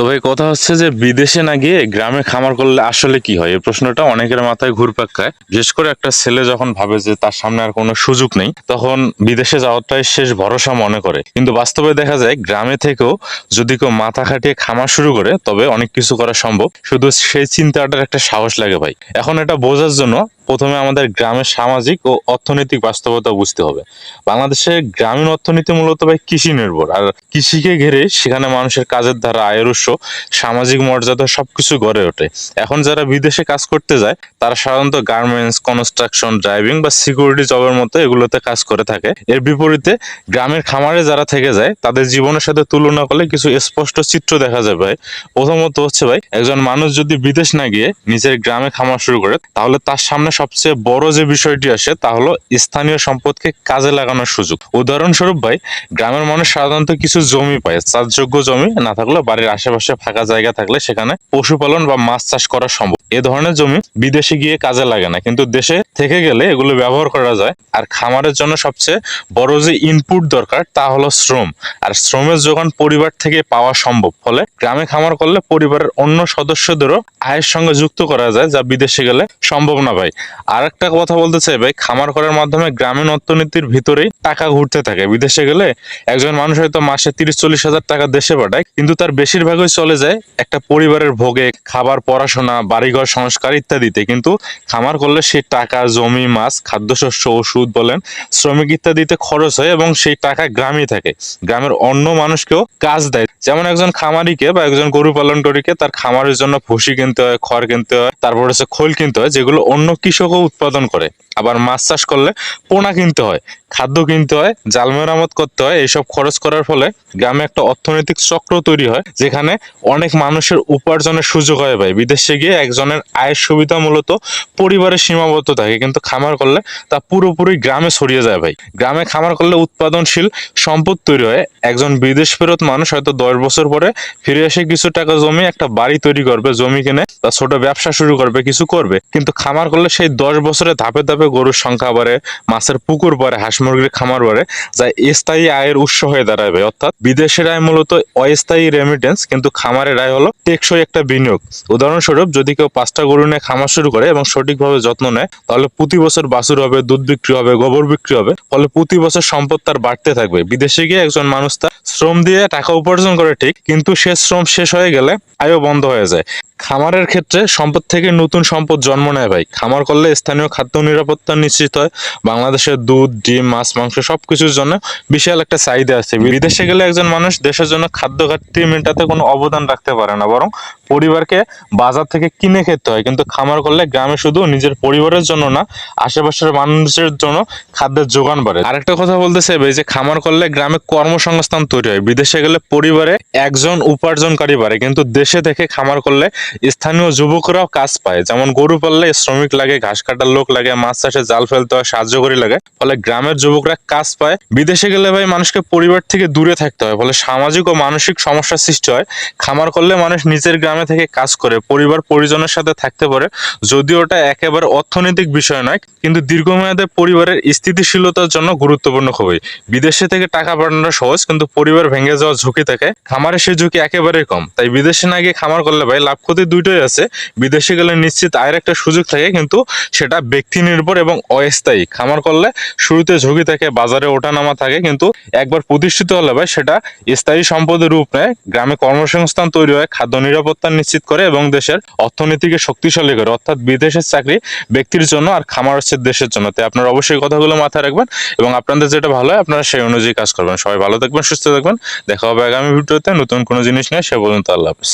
তো ভাই, কথা হচ্ছে যে বিদেশে না গিয়ে গ্রামে খামার করলে আসলে কি হয়? এই প্রশ্নটা অনেকের মাথায় ঘুরপাক খায়। বিশেষ করে একটা ছেলে যখন ভাবে যে তার সামনে আর কোনো সুযোগ নেই, তখন বিদেশে যাওয়াটাই শেষ ভরসা মনে করে। কিন্তু বাস্তবে দেখা যায়, গ্রামে থেকেও যদি কেউ মাথা খাটিয়ে খামার শুরু করে, তবে অনেক কিছু করা সম্ভব। শুধু সেই চিন্তাটার একটা সাহস লাগে ভাই। এখন এটা বোঝার জন্য প্রথমে আমাদের গ্রামের সামাজিক ও অর্থনৈতিক বাস্তবতা বুঝতে হবে। বাংলাদেশে গ্রামীণ অর্থনীতি মূলত ভাই কৃষি নির্ভর। আর কৃষিকে ঘিরে সেখানে মানুষের কাজের দ্বারা আয়ের উৎস সামাজিক মর্যাদা সবকিছু গড়ে ওঠে। এখন যারা বিদেশে কাজ করতে যায়, তারা সাধারণত গার্মেন্টস কনস্ট্রাকশন ড্রাইভিং বা সিকিউরিটি জবের মতো এগুলোতে কাজ করে থাকে। এর বিপরীতে গ্রামের খামারে যারা থেকে যায়, তাদের জীবনের সাথে তুলনা করলে কিছু স্পষ্ট চিত্র দেখা যায় ভাই। প্রথমত হচ্ছে ভাই, একজন মানুষ যদি বিদেশ না গিয়ে নিজের গ্রামে খামার শুরু করে, তাহলে তার সামনে সবচেয়ে বড় যে বিষয়টি আসে, তা হলো স্থানীয় সম্পদকে কাজে লাগানোর সুযোগ। উদাহরণস্বরূপ ভাই, গ্রামের মানুষ সাধারণত কিছু জমি পায়, চাষযোগ্য জমি না থাকলে বাড়ির আশেপাশে ফাঁকা জায়গা থাকলে সেখানে পশুপালন বা মাছ চাষ করা সম্ভব। এ ধরনের জমি বিদেশে গিয়ে কাজে লাগে না, কিন্তু দেশে থেকে গেলে এগুলো ব্যবহার করা যায়। আর খামারের জন্য সবচেয়ে বড় যে ইনপুট দরকার, তা হলো শ্রম। আর শ্রমের যোগান পরিবার থেকে পাওয়া সম্ভব। ফলে গ্রামে খামার করলে পরিবারের অন্য সদস্যদেরও আয়ের সঙ্গে যুক্ত করা যায়, যা বিদেশে গেলে সম্ভব না ভাই। আর একটা কথা বলতে চাই ভাই, খামার করার মাধ্যমে গ্রামীণ অর্থনীতির ভিতরেই টাকা ঘুরতে থাকে। বিদেশে গেলে একজন মানুষ হয়তো মাসে তিরিশ চল্লিশ হাজার টাকা দেশে পাঠায়, কিন্তু তার বেশিরভাগই চলে যায়, একটা পরিবারের ভোগে, খাবার, পড়াশোনা, বাড়িঘর, সংস্কার ইত্যাদিতে। কিন্তু খামার করলে সেই টাকা, জমি, মাছ, খাদ্যশস্য, ওষুধ বলেন, শ্রমিক ইত্যাদিতে খরচ হয় এবং সেই টাকা গ্রামে থাকে। গ্রামের অন্য মানুষকেও কাজ দেয়। যেমন একজন খামারিকে বা একজন গরু পালনকারীকে তার খামারের জন্য ভুসি কিনতে হয়, খড় কিনতে হয়, তারপর হচ্ছে খোল কিনতে হয়, যেগুলো অন্য কৃষকও উৎপাদন করে। আবার মাছ চাষ করলে পোনা কিনতে হয়, খাদ্য কিনতে হয়, জাল মেরামত করতে হয়, এইসব খরচ করার ফলে গ্রামে একটা অর্থনৈতিক চক্র তৈরি হয়, যেখানে অনেক মানুষের উপার্জনের সুযোগ হয় ভাই। বিদেশে গিয়ে একজনের আয়ের সুবিধা মূলত পরিবারের সীমাবদ্ধ থাকে, কিন্তু খামার করলে তা পুরোপুরি গ্রামে ছড়িয়ে যায় ভাই। গ্রামে খামার করলে উৎপাদনশীল সম্পদ তৈরি হয়। একজন বিদেশ ফেরত মানুষ হয়তো দশ বছর পরে ফিরে এসে কিছু টাকা জমি একটা বাড়ি তৈরি করবে, জমি কিনে বা ছোট ব্যবসা শুরু করবে, কিছু করবে। কিন্তু খামার করলে সেই দশ বছরে ধাপে ধাপে গরুর সংখ্যা বাড়ে, মাছের পুকুর বাড়ে, হাঁস মুরগির খামার বাড়ে, যা স্থায়ী আয়ের উৎস হয়ে দাঁড়াবে। অর্থাৎ বিদেশের আয় মূলত অস্থায়ী রেমিটেন্স কিন্তু খামারের আয় হলো টেকসই একটা বিনিয়োগ। উদাহরণস্বরূপ, যদি কেউ পাঁচটা গরু নিয়ে খামার শুরু করে এবং সঠিকভাবে যত্ন নেয়, তাহলে প্রতি বছর বাছুর হবে, দুধ বিক্রি হবে, গোবর বিক্রি হবে, ফলে প্রতি বছর সম্পদ তার বাড়তে থাকবে। বিদেশে গিয়ে একজন মানুষ তার শ্রম দিয়ে টাকা উপার্জন করে ঠিক, কিন্তু সে শ্রম শেষ হয়ে গেলে আয়ও বন্ধ হয়ে যায়। খামারের ক্ষেত্রে সম্পদ থেকে নতুন সম্পদ জন্ম নেয় ভাই। খামার করলে স্থানীয় খাদ্য নিরাপত্তা নিশ্চিত হয়। বাংলাদেশের দুধ, ডিম, মাছ, মাংস সব কিছুর জন্য বিশাল একটা চাহিদা আছে। বিদেশে গেলে একজন মানুষ দেশের জন্য খাদ্য ঘাটতি মেটাতে কোনো অবদান রাখতে পারে না, বরং পরিবারকে বাজার থেকে কিনে খেতে হয়। কিন্তু খামার করলে গ্রামে শুধু নিজের পরিবারের জন্য না, আশেপাশের মানুষের জন্য খাদ্যের যোগান বাড়ে। আরেকটা কথা বলতে চাইবে যে খামার করলে গ্রামে কর্মসংস্থান তৈরি হয়। বিদেশে গেলে পরিবারে একজন উপার্জনকারী বাড়ে, কিন্তু দেশে থেকে খামার করলে স্থানীয় যুবকরাও কাজ পায়। যেমন গরু পাললে শ্রমিক লাগে, ঘাস কাটার লোক লাগে, মাছ চাষে জাল ফেলতে হয়, সাহায্যকারী লাগে। ফলে গ্রামের যুবকরা কাজ পায়। বিদেশে গেলে ভাই মানুষকে পরিবার থেকে দূরে থাকতে হয়। ফলে সামাজিক ও মানসিক সমস্যার সৃষ্টি হয়। খামার করলে মানুষ নিজের গ্রামে থেকে কাজ করে, পরিবার পরিজনের সাথে থাকতে পারে। যদিও ওটা একেবারে অর্থনৈতিক বিষয় নয়, কিন্তু দীর্ঘমেয়াদে পরিবারের স্থিতিশীলতার জন্য গুরুত্বপূর্ণ খুবই। বিদেশে থেকে টাকা পাঠানো সহজ, কিন্তু পরিবার ভেঙে যাওয়ার ঝুঁকি থাকে। খামারে সেই ঝুঁকি একেবারেই কম। তাই বিদেশে না গিয়ে খামার করলে ভাই লাভ ক্ষতি দুইটাই আছে। বিদেশে গেলে নিশ্চিত আয়ের একটা সুযোগ থাকে, কিন্তু সেটা ব্যক্তি নির্ভর এবং অস্থায়ী। খামার করলে শুরুতে ঝুঁকি থাকে, বাজারে ওঠানামা থাকে, কিন্তু একবার প্রতিষ্ঠিত হলে ভাই সেটা স্থায়ী সম্পদের রূপ নেয়। গ্রামে কর্মসংস্থান তৈরি হয়, খাদ্য নিরাপত্তা নিশ্চিত করে এবং দেশের অর্থনীতিকে শক্তিশালী করে, অর্থাৎ বিদেশের চাকরি ব্যক্তির জন্য আর খামার হচ্ছে দেশের জন্য। তাই আপনারা অবশ্যই কথাগুলো মাথায় রাখবেন এবং আপনাদের যেটা ভালো হয় আপনারা সেই অনুযায়ী কাজ করবেন। সবাই ভালো থাকবেন, সুস্থ থাকবেন। দেখা হবে আগামী ভিডিওতে নতুন কোনো জিনিস নিয়ে। সে পর্যন্ত আল্লাহ হাফিজ।